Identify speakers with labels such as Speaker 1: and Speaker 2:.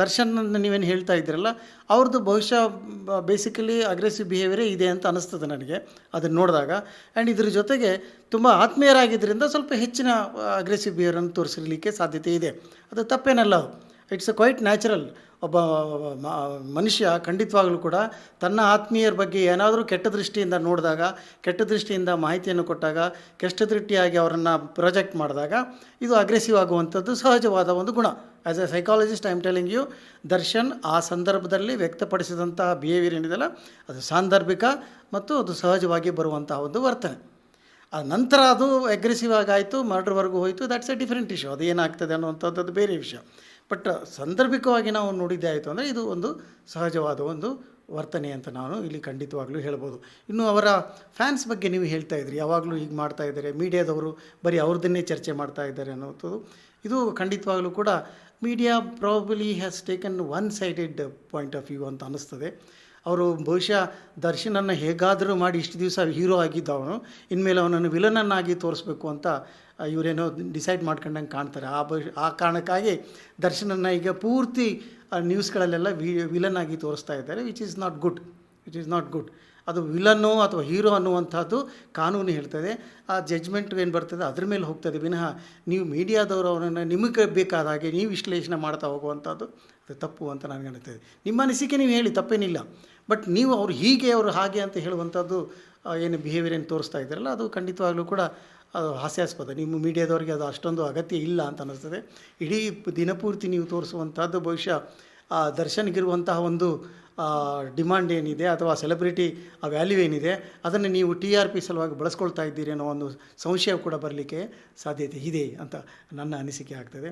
Speaker 1: ದರ್ಶನ್ ನೀವೇನು ಹೇಳ್ತಾ ಇದ್ದೀರಲ್ಲ, ಅವ್ರದ್ದು ಬಹುಶಃ ಬೇಸಿಕಲಿ ಅಗ್ರೆಸಿವ್ ಬಿಹೇವಿಯರೇ ಇದೆ ಅಂತ ಅನಿಸ್ತದೆ ನನಗೆ ಅದನ್ನು ನೋಡಿದಾಗ. ಆ್ಯಂಡ್ ಇದ್ರ ಜೊತೆಗೆ ತುಂಬ ಆತ್ಮೀಯರಾಗಿದ್ದರಿಂದ ಸ್ವಲ್ಪ ಹೆಚ್ಚಿನ ಅಗ್ರೆಸಿವ್ ಬಿಹೇವಿಯರನ್ನು ತೋರಿಸಲಿಕ್ಕೆ ಸಾಧ್ಯತೆ ಇದೆ. ಅದು ತಪ್ಪೇನಲ್ಲ ಇಟ್ಸ್ ಅ ಕ್ವೈಟ್ ನ್ಯಾಚುರಲ್ ಒಬ್ಬ ಮನುಷ್ಯ ಖಂಡಿತವಾಗಲೂ ಕೂಡ ತನ್ನ ಆತ್ಮೀಯರ ಬಗ್ಗೆ ಏನಾದರೂ ಕೆಟ್ಟ ದೃಷ್ಟಿಯಿಂದ ನೋಡಿದಾಗ, ಕೆಟ್ಟ ದೃಷ್ಟಿಯಿಂದ ಮಾಹಿತಿಯನ್ನು ಕೊಟ್ಟಾಗ, ಕೆಟ್ಟ ದೃಷ್ಟಿಯಾಗಿ ಅವರನ್ನು ಪ್ರೊಜೆಕ್ಟ್ ಮಾಡಿದಾಗ, ಇದು ಅಗ್ರೆಸಿವ್ ಆಗುವಂಥದ್ದು ಸಹಜವಾದ ಒಂದು ಗುಣ. As a psychologist I am telling you Darshan ಆ ಸಂದರ್ಭದಲ್ಲಿ ವ್ಯಕ್ತಪಡಿಸಿದಂತಹ ಬಿಹೇವಿಯರ್ ಏನಿದೆಯಲ್ಲ, ಅದು ಸಾಂದರ್ಭಿಕ ಮತ್ತು ಅದು ಸಹಜವಾಗಿ ಬರುವಂತಹ ಒಂದು ವರ್ತನೆ. ಆ ನಂತರ ಅದು ಅಗ್ರೆಸಿವ್ ಆಗಾಯಿತು ಮರ್ಡ್ರ್ವರೆಗೂ ಹೋಯಿತು ದ್ಯಾಟ್ಸ್ ಎ ಡಿಫ್ರೆಂಟ್ ಇಶ್ಯೂ ಅದು ಏನಾಗ್ತದೆ ಅನ್ನುವಂಥದ್ದು ಬೇರೆ ವಿಷಯ. ಬಟ್ ಸಾಂದರ್ಭಿಕವಾಗಿ ನಾವು ನೋಡಿದ್ದೇ ಆಯಿತು ಅಂದರೆ ಇದು ಒಂದು ಸಹಜವಾದ ಒಂದು ವರ್ತನೆ ಅಂತ ನಾನು ಇಲ್ಲಿ ಖಂಡಿತವಾಗಲೂ ಹೇಳ್ಬೋದು. ಇನ್ನು ಅವರ ಫ್ಯಾನ್ಸ್ ಬಗ್ಗೆ ನೀವು ಹೇಳ್ತಾ ಇದ್ರಿ, ಯಾವಾಗಲೂ ಹೀಗೆ ಮಾಡ್ತಾ ಇದ್ದಾರೆ, ಮೀಡಿಯಾದವರು ಬರೀ ಅವ್ರದ್ದನ್ನೇ ಚರ್ಚೆ ಮಾಡ್ತಾ ಇದ್ದಾರೆ ಅನ್ನೋದು ಇದು ಖಂಡಿತವಾಗಲೂ ಕೂಡ media probably has taken one sided point of view ಅಂತ ಅನ್ನಿಸ್ತದೆ. ಅವರು ಬಹುಶಃ ದರ್ಶನನ್ನು ಹೇಗಾದರೂ ಮಾಡಿ ಇಷ್ಟು ದಿವಸ ಹೀರೋ ಆಗಿದ್ದ ಅವನು ಇನ್ಮೇಲೆ ಅವನನ್ನು ವಿಲನನ್ನಾಗಿ ತೋರಿಸ್ಬೇಕು ಅಂತ ಇವರೇನೋ ಡಿಸೈಡ್ ಮಾಡ್ಕೊಂಡಂಗೆ ಕಾಣ್ತಾರೆ. ಆ ಬ, ಆ ಕಾರಣಕ್ಕಾಗಿ ದರ್ಶನನ್ನು ಈಗ ಪೂರ್ತಿ ನ್ಯೂಸ್ಗಳಲ್ಲೆಲ್ಲ ವಿ, ವಿಲನ್ ಆಗಿ ತೋರಿಸ್ತಾ ಇದ್ದಾರೆ which is not good which is not good ಅದು ವಿಲನ್ನು ಅಥವಾ ಹೀರೋ ಅನ್ನುವಂಥದ್ದು ಕಾನೂನು ಹೇಳ್ತದೆ. ಆ ಜಜ್ಮೆಂಟ್ ಏನು ಬರ್ತದೆ ಅದ್ರ ಮೇಲೆ ಹೋಗ್ತದೆ. ವಿನಃ ನೀವು ಮೀಡಿಯಾದವರು ಅವರನ್ನು ನಿಮಗೆ ಬೇಕಾದ ಹಾಗೆ ನೀವು ವಿಶ್ಲೇಷಣೆ ಮಾಡ್ತಾ ಹೋಗುವಂಥದ್ದು ಅದು ತಪ್ಪು ಅಂತ ನನಗೆ ಅನಿಸ್ತದೆ ನಿಮ್ಮ ಅನಿಸಿಕೆ ನೀವು ಹೇಳಿ, ತಪ್ಪೇನಿಲ್ಲ. ಬಟ್ ನೀವು ಅವರು ಹೀಗೆ ಅವರು ಹಾಗೆ ಅಂತ ಹೇಳುವಂಥದ್ದು ಏನು ಬಿಹೇವಿಯರ್ ಏನು ತೋರಿಸ್ತಾ ಇದ್ದಾರಲ್ಲ, ಅದು ಖಂಡಿತವಾಗಲೂ ಕೂಡ ಅದು ಹಾಸ್ಯಾಸ್ಪದ. ನಿಮ್ಮ ಮೀಡಿಯಾದವರಿಗೆ ಅದು ಅಷ್ಟೊಂದು ಅಗತ್ಯ ಇಲ್ಲ ಅಂತ ಅನ್ನಿಸ್ತದೆ. ಇಡೀ ದಿನಪೂರ್ತಿ ನೀವು ತೋರಿಸುವಂಥದ್ದು ಬಹುಶಃ ದರ್ಶನ್ಗಿರುವಂತಹ ಒಂದು ಡಿಮಾಂಡ್ ಏನಿದೆ ಅಥವಾ ಸೆಲೆಬ್ರಿಟಿ ಆ ವ್ಯಾಲ್ಯೂ ಏನಿದೆ ಅದನ್ನು ನೀವು ಟಿ ಆರ್ ಪಿ ಸಲುವಾಗಿ ಬಳಸ್ಕೊಳ್ತಾ ಇದ್ದೀರಿ ಅನ್ನೋ ಒಂದು ಸಂಶಯ ಕೂಡ ಬರಲಿಕ್ಕೆ ಸಾಧ್ಯತೆ ಇದೆ ಅಂತ ನನ್ನ ಅನಿಸಿಕೆ ಆಗ್ತದೆ.